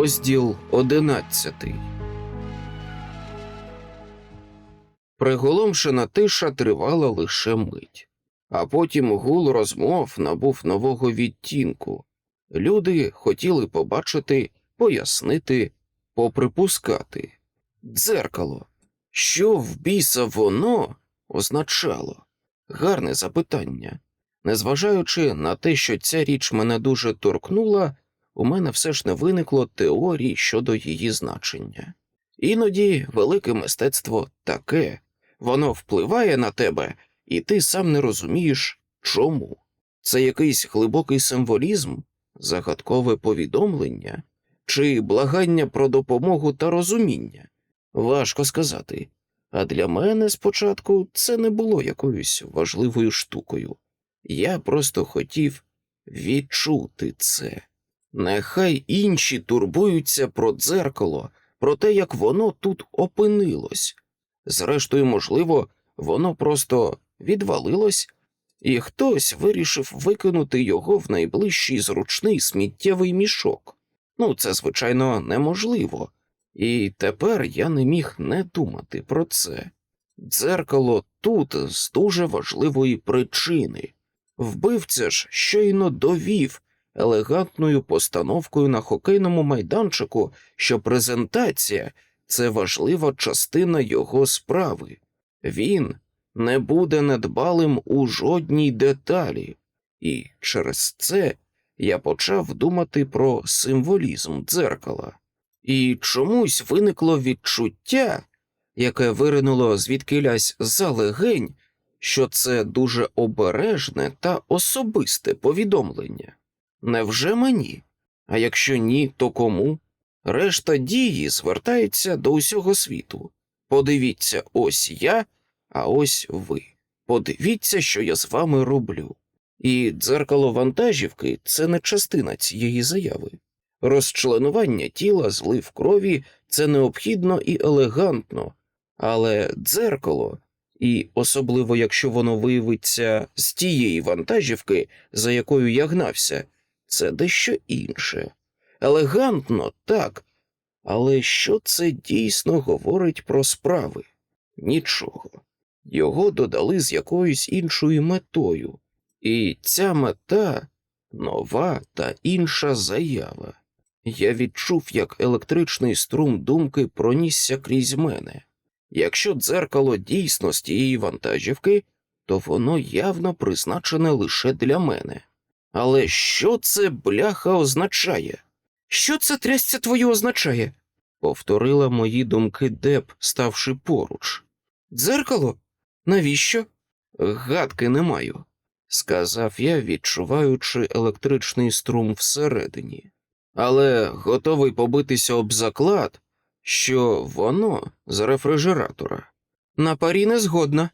Розділ одинадцятий. Приголомшена тиша тривала лише мить, а потім гул розмов набув нового відтінку. Люди хотіли побачити, пояснити, поприпускати. Дзеркало. Що в біса воно означало? Гарне запитання. Незважаючи на те, що ця річ мене дуже торкнула, у мене все ж не виникло теорії щодо її значення. Іноді велике мистецтво таке, воно впливає на тебе, і ти сам не розумієш, чому. Це якийсь глибокий символізм, загадкове повідомлення чи благання про допомогу та розуміння. Важко сказати. А для мене спочатку це не було якоюсь важливою штукою. Я просто хотів відчути це. Нехай інші турбуються про дзеркало, про те, як воно тут опинилось. Зрештою, можливо, воно просто відвалилось, і хтось вирішив викинути його в найближчий зручний сміттєвий мішок. Ну, це, звичайно, неможливо, і тепер я не міг не думати про це. Дзеркало тут з дуже важливої причини. Вбивця ж щойно довів елегантною постановкою на хокейному майданчику, що презентація це важлива частина його справи. Він не буде недбалим у жодній деталі, і через це я почав думати про символізм дзеркала. І чомусь виникло відчуття, яке виринуло звідкилясь за легень, що це дуже обережне та особисте повідомлення. Невже мені? А якщо ні, то кому? Решта дії звертається до усього світу. Подивіться, ось я, а ось ви. Подивіться, що я з вами роблю. І дзеркало вантажівки це не частина цієї заяви. Розчленування тіла, злив крові це необхідно і елегантно, але дзеркало, і особливо якщо воно виявиться з тієї вантажівки, за якою я гнався, це дещо інше. Елегантно, так, але що це дійсно говорить про справи? Нічого. Його додали з якоюсь іншою метою, і ця мета нова та інша заява. Я відчув, як електричний струм думки пронісся крізь мене. Якщо дзеркало дійсно з тієї вантажівки, то воно явно призначене лише для мене. Але що це бляха означає? Що це трясця твоє означає? повторила мої думки Деп, ставши поруч. Дзеркало? Навіщо? Гадки не маю, сказав я, відчуваючи електричний струм всередині, але готовий побитися об заклад, що воно з рефрижератора. На парі не згодна,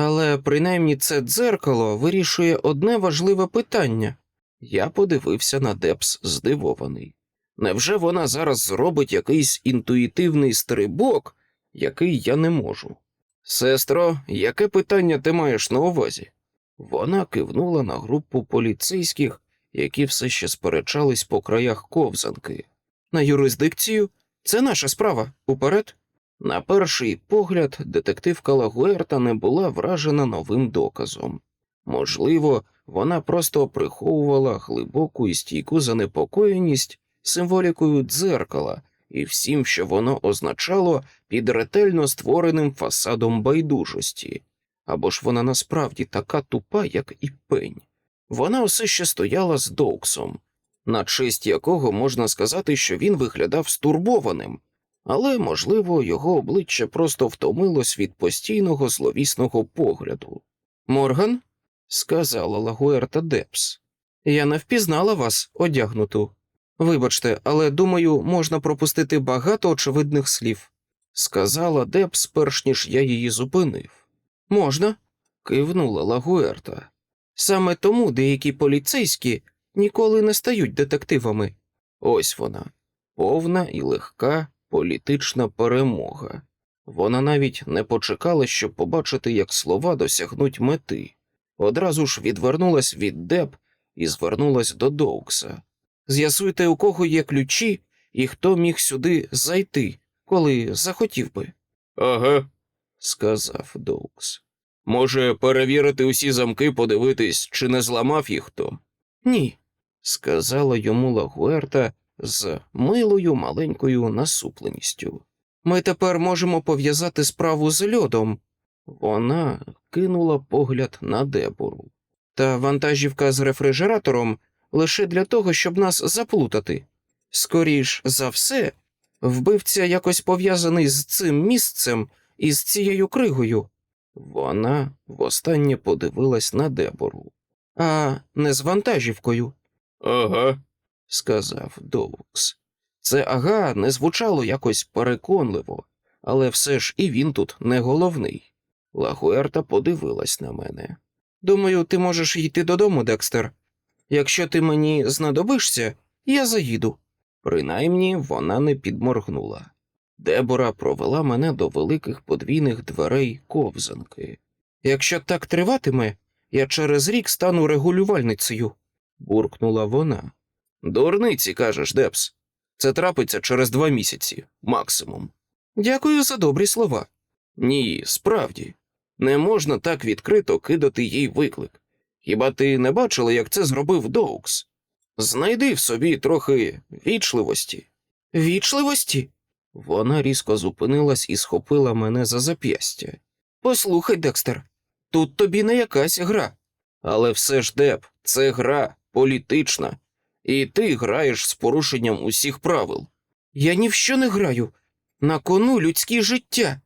але принаймні це дзеркало вирішує одне важливе питання. Я подивився на Депс здивований. Невже вона зараз зробить якийсь інтуїтивний стрибок, який я не можу? Сестро, яке питання ти маєш на увазі? Вона кивнула на групу поліцейських, які все ще сперечались по краях ковзанки. На юрисдикцію це наша справа. Уперед. На перший погляд, детективка Лагуерта не була вражена новим доказом. Можливо, вона просто приховувала глибоку і стійку занепокоєність символікою дзеркала і всім, що воно означало під ретельно створеним фасадом байдужості, або ж вона насправді така тупа, як і пень. Вона усе ще стояла з Доуксом, на честь якого можна сказати, що він виглядав стурбованим, але, можливо, його обличчя просто втомилось від постійного зловісного погляду. Морган, сказала Лагуерта Депс, я не впізнала вас одягнуту. Вибачте, але думаю, можна пропустити багато очевидних слів, сказала Депс, перш ніж я її зупинив. Можна? кивнула Лагуерта. Саме тому деякі поліцейські ніколи не стають детективами. Ось вона, повна і легка політична перемога. Вона навіть не почекала, щоб побачити, як слова досягнуть мети. Одразу ж відвернулась від Деп і звернулась до Доукса. З'ясуйте, у кого є ключі, і хто міг сюди зайти, коли захотів би. Ага, сказав Доукс. Може, перевірити усі замки, подивитись, чи не зламав їх хто? Ні, сказала йому Лагуерта з милою маленькою насупленістю. Ми тепер можемо пов'язати справу з льодом. Вона кинула погляд на дебору. Та вантажівка з рефрижератором лише для того, щоб нас заплутати. Скоріш за все, вбивця якось пов'язаний з цим місцем і з цією кригою. Вона востаннє подивилась на дебору, а не з вантажівкою. Ага, сказав Доукс. Це ага не звучало якось переконливо, але все ж і він тут не головний. Лагуерта подивилась на мене. Думаю, ти можеш йти додому, Декстер. Якщо ти мені знадобишся, я заїду. Принаймні вона не підморгнула. Дебора провела мене до великих подвійних дверей ковзанки. Якщо так триватиме, я через рік стану регулювальницею, буркнула вона. Дурниці, кажеш, Депс. Це трапиться через два місяці, максимум. Дякую за добрі слова. Ні, справді, не можна так відкрито кидати їй виклик. Хіба ти не бачила, як це зробив Доукс? Знайди в собі трохи вічливості. Вічливості? Вона різко зупинилась і схопила мене за зап'ястя. Послухай, Декстер, тут тобі не якась гра. Але все ж, Деп, це гра політична, і ти граєш з порушенням усіх правил. Я ні в що не граю. На кону людське життя.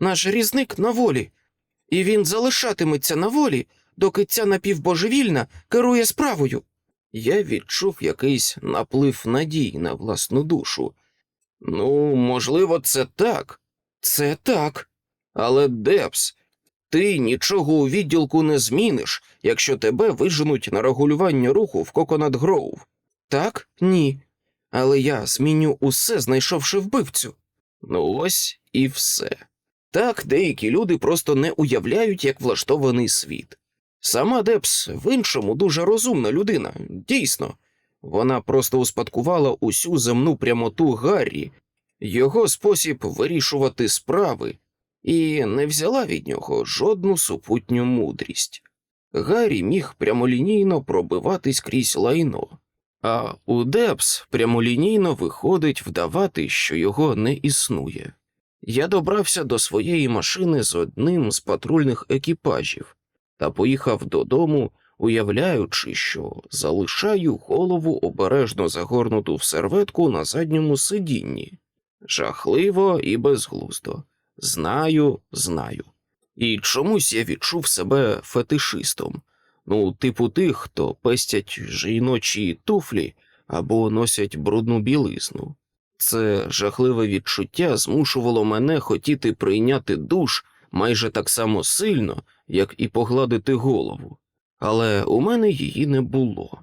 Наш різник на волі, і він залишатиметься на волі, доки ця напівбожевільна керує справою. Я відчув якийсь наплив надій на власну душу. Ну, можливо, це так. Це так. Але Депс, ти нічого у відділку не зміниш, якщо тебе виженуть на регулювання руху в Коконат Гроув. Так, ні. Але я зміню усе, знайшовши вбивцю. Ну ось і все. Так деякі люди просто не уявляють, як влаштований світ. Сама Депс в іншому дуже розумна людина, дійсно. Вона просто успадкувала усю земну прямоту Гаррі, його спосіб вирішувати справи, і не взяла від нього жодну супутню мудрість. Гаррі міг прямолінійно пробиватись крізь лайно, а у Депс прямолінійно виходить вдавати, що його не існує. Я добрався до своєї машини з одним з патрульних екіпажів та поїхав додому, уявляючи, що залишаю голову обережно загорнуту в серветку на задньому сидінні. Жахливо і безглуздо. Знаю, знаю. І чомусь я відчув себе фетишистом, ну, типу тих, хто пестять жіночі туфлі або носять брудну білизну. Це жахливе відчуття змушувало мене хотіти прийняти душ майже так само сильно, як і погладити голову, але у мене її не було,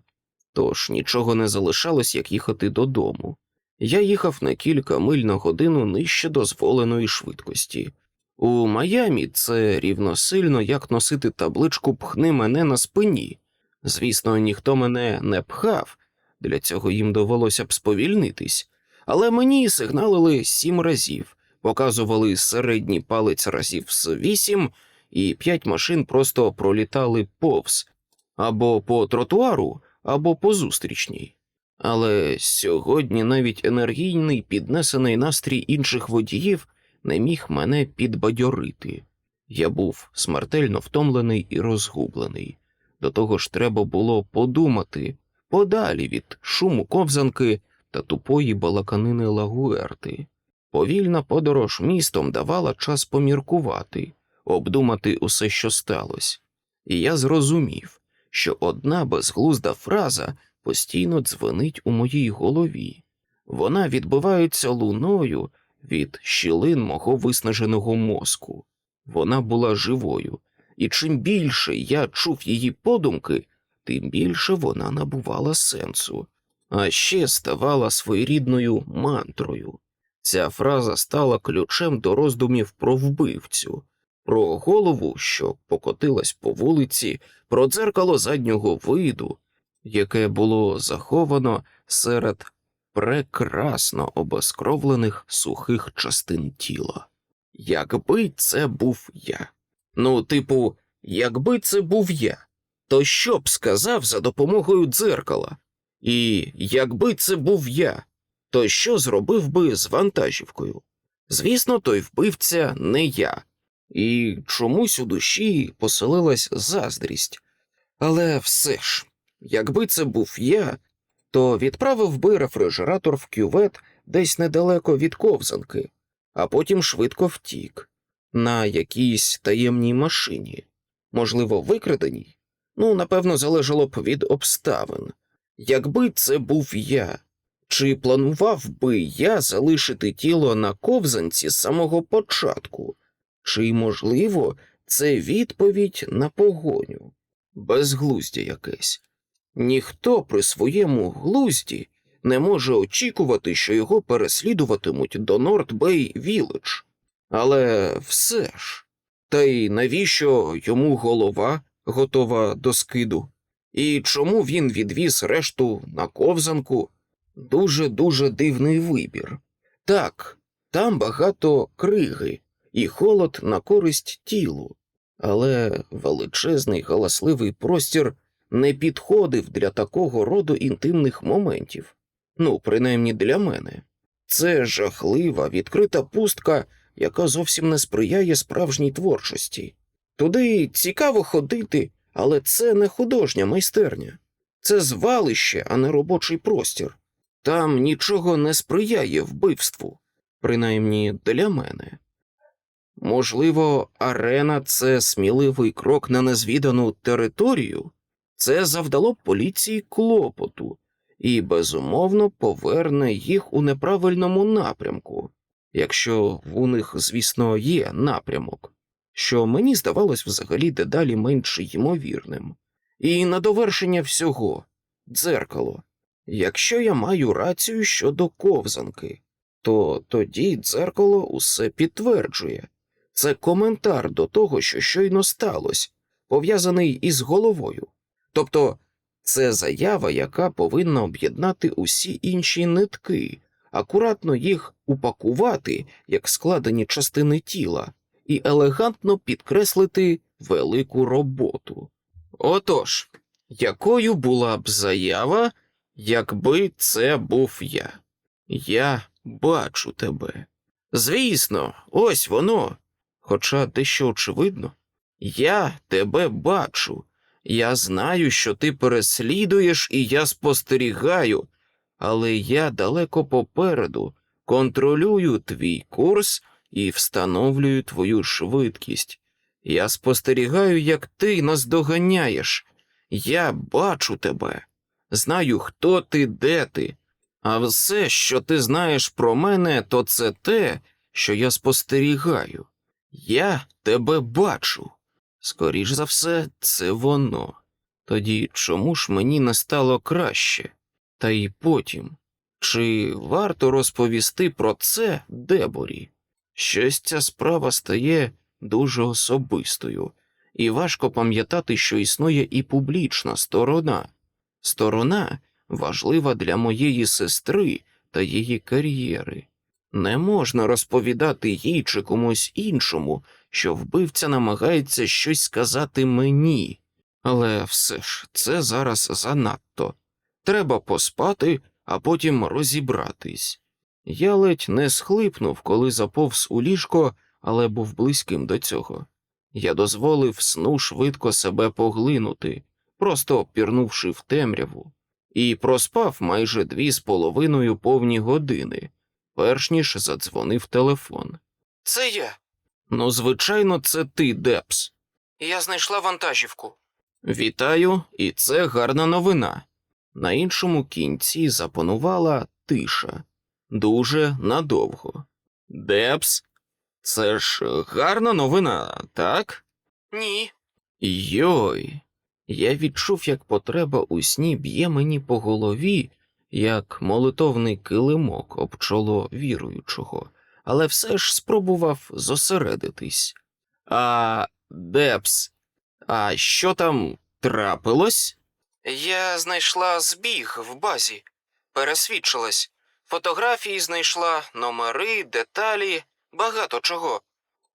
тож нічого не залишалось, як їхати додому. Я їхав на кілька миль на годину нижче дозволеної швидкості. У Майамі це рівносильно, як носити табличку Пхни мене на спині. Звісно, ніхто мене не пхав, для цього їм довелося б сповільнитись, але мені сигналили сім разів, показували середній палець разів з вісім, і п'ять машин просто пролітали повз або по тротуару, або по зустрічній. Але сьогодні навіть енергійний піднесений настрій інших водіїв не міг мене підбадьорити. Я був смертельно втомлений і розгублений. До того ж, треба було подумати подалі від шуму ковзанки та тупої балаканини лагуерти. Повільна подорож містом давала час поміркувати, обдумати усе, що сталося, і я зрозумів, що одна безглузда фраза постійно дзвенить у моїй голові. Вона відбивається луною від щілин мого виснаженого мозку. Вона була живою, і чим більше я чув її подумки, тим більше вона набувала сенсу, а ще ставала своєрідною мантрою. Ця фраза стала ключем до роздумів про вбивцю, про голову, що покотилась по вулиці, про дзеркало заднього виду, яке було заховано серед прекрасно обескровлених сухих частин тіла. Якби це був я. Ну, типу, якби це був я, то що б сказав за допомогою дзеркала? І якби це був я, то що зробив би з вантажівкою? Звісно, той вбивця не я, і чомусь у душі поселилась заздрість. Але все ж, якби це був я, то відправив би рефрижератор в кювет десь недалеко від ковзанки, а потім швидко втік на якійсь таємній машині, можливо, викраденій. Ну, напевно, залежало б від обставин. Якби це був я, чи планував би я залишити тіло на ковзанці з самого початку? Чи, можливо, це відповідь на погоню? Безглуздя якесь. Ніхто при своєму глузді не може очікувати, що його переслідуватимуть до Норт-Бей Але все ж, та й навіщо йому голова готова до скиду? І чому він відвіз решту на ковзанку? Дуже дуже дивний вибір. Так, там багато криги і холод на користь тілу, але величезний галасливий простір не підходив для такого роду інтимних моментів. Ну, принаймні для мене. Це жахлива, відкрита пустка, яка зовсім не сприяє справжній творчості. Туди цікаво ходити, але це не художня майстерня, це звалище, а не робочий простір. Там нічого не сприяє вбивству, принаймні для мене. Можливо, арена це сміливий крок на незвідану територію, це завдало поліції клопоту і, безумовно, поверне їх у неправильному напрямку, якщо у них, звісно, є напрямок, що мені здавалось взагалі дедалі менш ймовірним. І на довершення всього дзеркало. Якщо я маю рацію щодо ковзанки, то тоді дзеркало усе підтверджує. Це коментар до того, що щойно сталося, пов'язаний із головою. Тобто це заява, яка повинна об'єднати усі інші нитки, акуратно їх упакувати як складені частини тіла, і елегантно підкреслити велику роботу. Отож, якою була б заява, якби це був я? Я бачу тебе. Звісно, ось воно. Хоча дещо очевидно, я тебе бачу. Я знаю, що ти переслідуєш, і я спостерігаю, але я далеко попереду контролюю твій курс і встановлюю твою швидкість. Я спостерігаю, як ти нас доганяєш. Я бачу тебе, знаю, хто ти, де ти. А все, що ти знаєш про мене, то це те, що я спостерігаю. Я тебе бачу. Скоріш за все, це воно. Тоді чому ж мені не стало краще? Та й потім, чи варто розповісти про це Деборі? Щось ця справа стає дуже особистою, і важко пам'ятати, що існує і публічна сторона. Сторона важлива для моєї сестри та її кар'єри. Не можна розповідати їй чи комусь іншому, що вбивця намагається щось сказати мені, але все ж це зараз занадто. Треба поспати, а потім розібратись. Я ледь не схлипнув, коли заповз у ліжко, але був близьким до цього. Я дозволив сну швидко себе поглинути, просто пірнувши в темряву, і проспав майже дві з половиною повні години, перш ніж задзвонив телефон. Це я. Ну, звичайно, це ти, Депс. Я знайшла вантажівку. Вітаю, і це гарна новина. На іншому кінці запанувала тиша дуже надовго. Депс, це ж гарна новина, так? Ні. Йой. Я відчув, як потреба у сні б'є мені по голові, як молитовний килимок об чоло віруючого але все ж спробував зосередитись. А Депс, а що там трапилось? Я знайшла збіг в базі, пересвідчилась. Фотографії знайшла, номери, деталі, багато чого.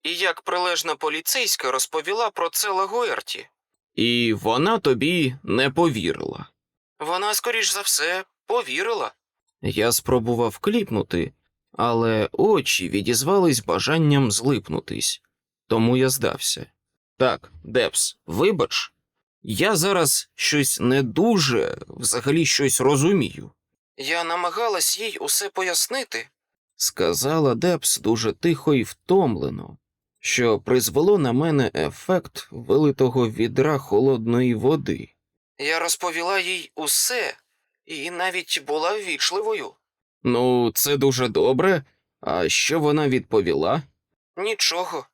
І як прилежна поліцейська розповіла про це Лагуерті. І вона тобі не повірила. Вона, скоріш за все, повірила. Я спробував кліпнути, але очі відізвались бажанням злипнутись, тому я здався. Так, Депс, вибач, я зараз щось не дуже, взагалі щось розумію. Я намагалась їй усе пояснити, сказала Депс дуже тихо і втомлено, що призвело на мене ефект вилитого відра холодної води. Я розповіла їй усе і навіть була ввічливою. Ну, це дуже добре. А що вона відповіла? Нічого.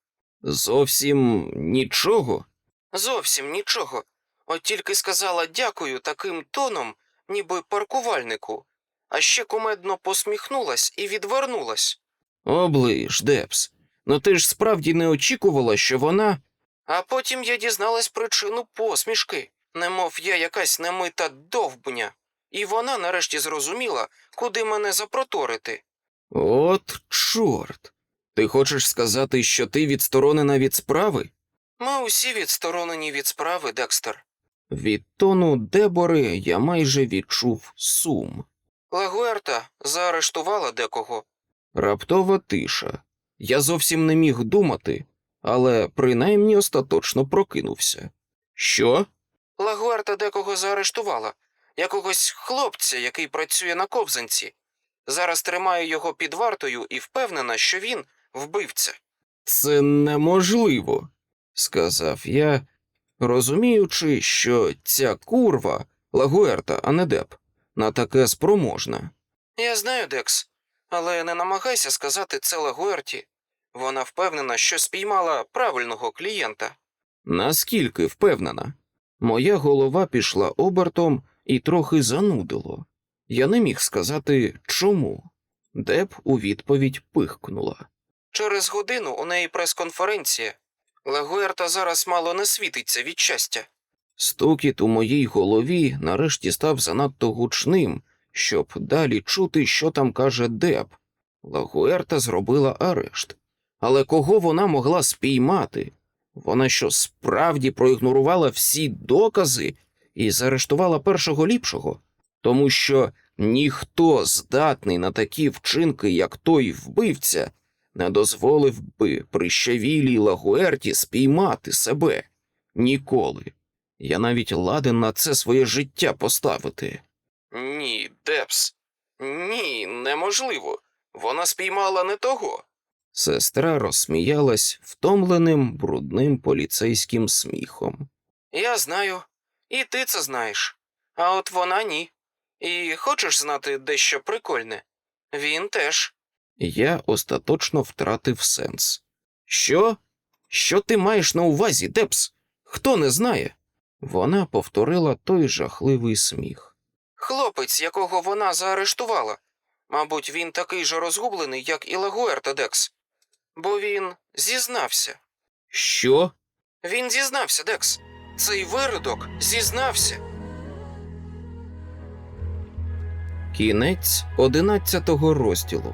Зовсім нічого. Зовсім нічого. От тільки сказала дякую таким тоном, ніби паркувальнику, а ще кумедно посміхнулась і відвернулась. Оближ, Депс. Ну ти ж справді не очікувала, що вона. А потім я дізналась причину посмішки, немов я якась немита довбня, і вона нарешті зрозуміла, куди мене запроторити. От чорт. Ти хочеш сказати, що ти відсторонена від справи? Ми усі відсторонені від справи, Декстер. Від тону Дебори я майже відчув сум. Лагуерта заарештувала декого. Раптова тиша. Я зовсім не міг думати, але принаймні остаточно прокинувся. Що? Лагуерта декого заарештувала, якогось хлопця, який працює на ковзанці. Зараз тримаю його під вартою і впевнена, що він вбивця. Це неможливо, сказав я, розуміючи, що ця курва Лагуерта, а не Деп, на таке спроможна. Я знаю, Декс, але не намагайся сказати це Лагуерті. Вона впевнена, що спіймала правильного клієнта. Наскільки впевнена? Моя голова пішла обертом і трохи занудило. Я не міг сказати чому. Деп у відповідь пихкнула. Через годину у неї прес-конференція. Лагуерта зараз мало не світиться від щастя. Стукіт у моїй голові нарешті став занадто гучним, щоб далі чути, що там каже Деп. Лагуерта зробила арешт. Але кого вона могла спіймати? Вона що справді проігнорувала всі докази і заарештувала першого ліпшого, тому що ніхто здатний на такі вчинки, як той вбивця, не дозволив би прищавілій Лагуерті спіймати себе ніколи. Я навіть ладен на це своє життя поставити. Ні, Депс, ні, неможливо. Вона спіймала не того. Сестра розсміялась втомленим, брудним поліцейським сміхом. Я знаю, і ти це знаєш. А от вона ні. І хочеш знати дещо прикольне? Він теж. Я остаточно втратив сенс. Що? Що ти маєш на увазі, Депс? Хто не знає? Вона повторила той жахливий сміх. Хлопець, якого вона заарештувала. Мабуть, він такий же розгублений, як і Лагуерта Декс. Бо він зізнався. Що? Він зізнався, Декс. Цей виродок зізнався. Кінець одинадцятого розділу.